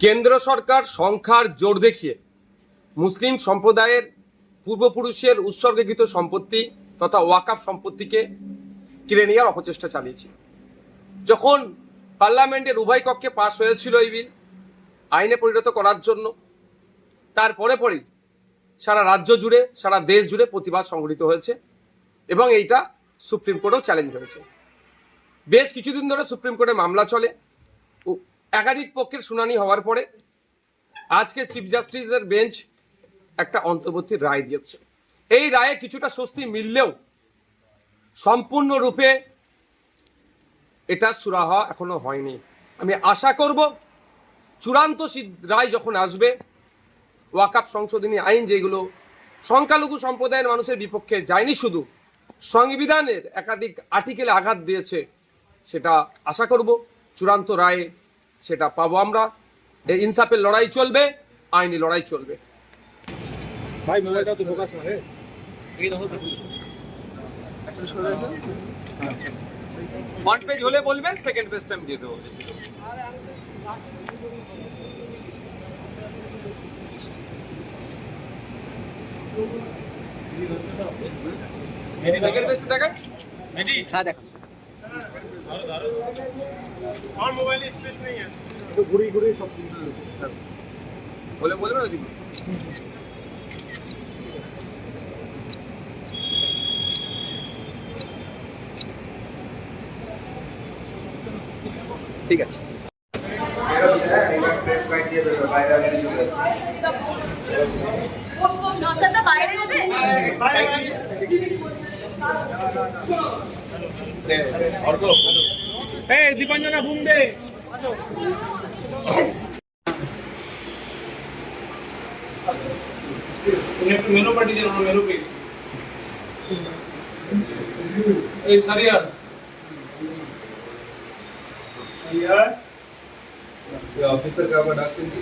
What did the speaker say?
কেন্দ্র সরকার সংখ্যার জোর দেখিয়ে মুসলিম সম্প্রদায়ের পূর্বপুরুষের উৎসর্গীকৃত সম্পত্তি তথা ওয়াকাফ সম্পত্তিকে কিনে নেওয়ার অপচেষ্টা চালিয়েছে। যখন পার্লামেন্টের উভয় কক্ষে পাশ হয়েছিল এই বিল আইনে পরিণত করার জন্য তারপরে পরেই সারা রাজ্য জুড়ে, সারা দেশ জুড়ে প্রতিবাদ সংঘটিত হয়েছে এবং এইটা সুপ্রিম কোর্টেও চ্যালেঞ্জ হয়েছে বেশ কিছুদিন ধরে সুপ্রিম কোর্টে মামলা চলে একাধিক পক্ষের শুনানি হওয়ার পরে আজকে চিফ জাস্টিসের বেঞ্চ একটা অন্তর্বর্তী রায় দিয়েছে। এই রায়ে কিছুটা স্বস্তি মিললেও সম্পূর্ণরূপে এটা সুরাহা এখনও হয়নি। আমি আশা করব চূড়ান্ত রায় যখন আসবে, ওয়াকাপ সংশোধনী আইন যেগুলো সংখ্যালঘু সম্প্রদায়ের মানুষের বিপক্ষে যায়নি শুধু, সংবিধানের একাধিক আর্টিকেলে আঘাত দিয়েছে, সেটা আশা করব চূড়ান্ত রায়ে সেটা পাবো আমরা। এই ইনসাফের লড়াই চলবে আইনি লড়াই চলবে। ভাই মোবাইলটা তো ফোকাস না রে ফ্রন্ট পেজ হলে বলবেন সেকেন্ড পেজ টাইম দিয়ে দেবো। সেকেন্ড পেজটা দেখান। হ্যাঁ দেখো ঠিক আছে বাইরে নসাদা বাইরে এই দীপাঞ্জনা বুম দে মেনু পার্টি যেন মেনু পেজ এই সারিয়ার অফিসার কাপড় ডাকছেন কি